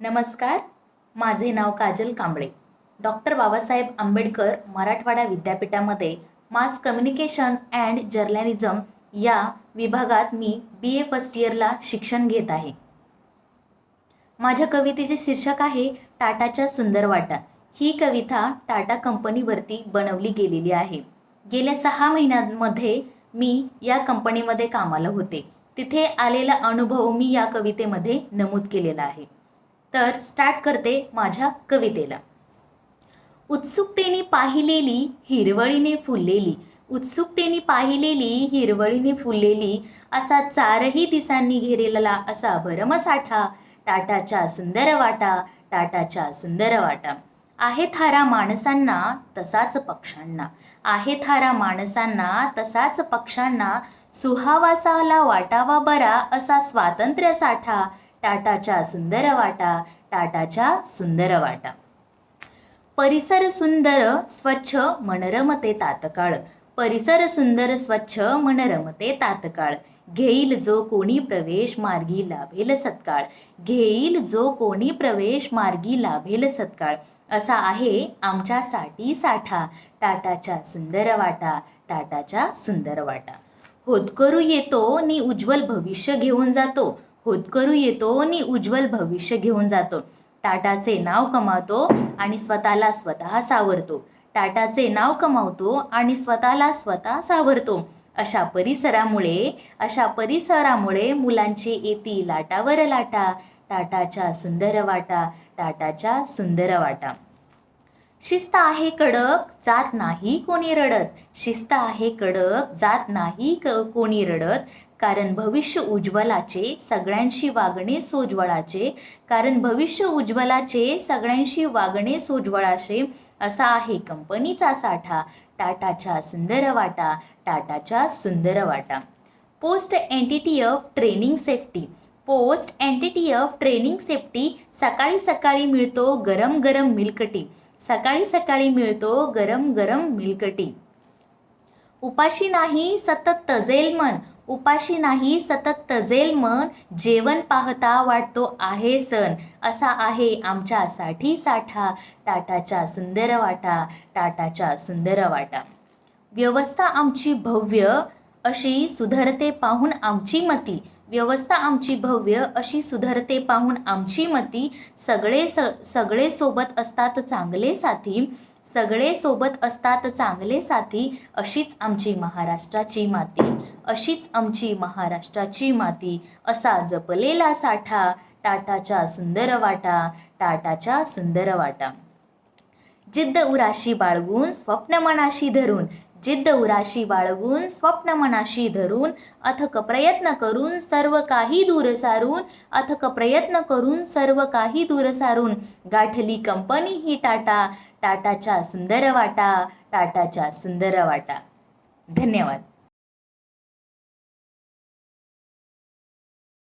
नमस्कार माझे नाव काजल कांबळे. डॉक्टर बाबासाहेब आंबेडकर मराठवाडा विद्यापीठामध्ये मास कम्युनिकेशन अँड जर्नलिझम या विभागात मी बी ए फर्स्ट इयरला शिक्षण घेत आहे. माझ्या कवितेचे शीर्षक आहे टाटाच्या सुंदर वाटा. ही कविता टाटा कंपनीवरती बनवली गेलेली आहे. गेल्या सहा महिन्यांमध्ये मी या कंपनीमध्ये कामाला होते. तिथे आलेला अनुभव मी या कवितेमध्ये नमूद केलेला आहे. तर स्टार्ट करते माझ्या कवितेला. उत्सुकतेने पाहिलेली हिरवळीने फुललेली उत्सुकतेने पाहिलेली हिरवळीने फुललेली असा चारही दिसांनी घेरेलेला असा भरमसाठा टाटाच्या सुंदर वाटा टाटाच्या सुंदर वाटा. आहे थारा माणसांना तसाच पक्ष्यांना. आहे थारा माणसांना तसाच पक्ष्यांना. सुहावासाला वाटावा बरा असा स्वातंत्र्य साठा टाटाच्या सुंदर वाटा टाटाच्या सुंदर वाटा. परिसर सुंदर स्वच्छ मनरमते तातकाळ. परिसर सुंदर स्वच्छ मनरमते तातकाळ. घेईल जो कोणी प्रवेश मार्गी लाभेल सत्काळ. घेईल जो कोणी प्रवेश मार्गी लाभेल सत्काळ. असा आहे आमच्यासाठी साठा. टाटाच्या सुंदर वाटा टाटाच्या सुंदर वाटा. होतकरू येतो नि उज्ज्वल भविष्य घेऊन जातो. होतकरू येतो आणि उज्ज्वल भविष्य घेऊन जातो. टाटाचे नाव कमावतो आणि स्वतःला स्वतः सावरतो. टाटाचे नाव कमावतो आणि स्वतःला स्वतः सावरतो. अशा परिसरामुळे अशा परिसरामुळे मुलांची येती लाटावर लाटा टाटाच्या सुंदर वाटा टाटाच्या सुंदर वाटा. शिस्त आहे कडक जात नाही कोणी रडत. शिस्त आहे कडक जात नाही क कोणी रडत. कारण भविष्य उज्ज्वलाचे सगळ्यांशी वागणे सोज्वळाचे कारण भविष्य उज्ज्वलाचे सगळ्यांशी वागणे सोज्वळाचे असा आहे कंपनीचा साठा. टाटाच्या सुंदर वाटा टाटाच्या सुंदर वाटा. Post entity of training safety. Post entity of training safety. सकाळी सकाळी मिळतो गरम गरम मिल्कटी. सकाळी सकाळी मिळतो गरम गरम मिल्कटी. उपाशी नाही सतत तजेल मन. उपाशी नाही सतत तजेल मन जेवण पाहता वाटतो आहे सण. असा आहे आमच्यासाठी साठा टाटाच्या सुंदर वाटा टाटाच्या सुंदर वाटा. व्यवस्था आमची भव्य अशी सुधरते पाहून आमची मती. व्यवस्था आमची भव्य अशी सुधरते पाहून आमची मती सगळे स सगळे सोबत असतात चांगले साथी सगळे सोबत असतात चांगले साथी अशीच आमची महाराष्ट्राची माती अशीच आमची महाराष्ट्राची माती. असा जपलेला साठा टाटाच्या सुंदर वाटा टाटाच्या सुंदर वाटा. जिद्द उराशी बाळगून स्वप्न मनाशी धरून जिद्द उराशी बाळगून स्वप्न मनाशी धरून अथक प्रयत्न करून सर्व काही दूर सारून अथक प्रयत्न करून सर्व काही दूर सारून गाठली कंपनी ही टाटा टाटाच्या सुंदर वाटा टाटाच्या सुंदर वाटा. धन्यवाद.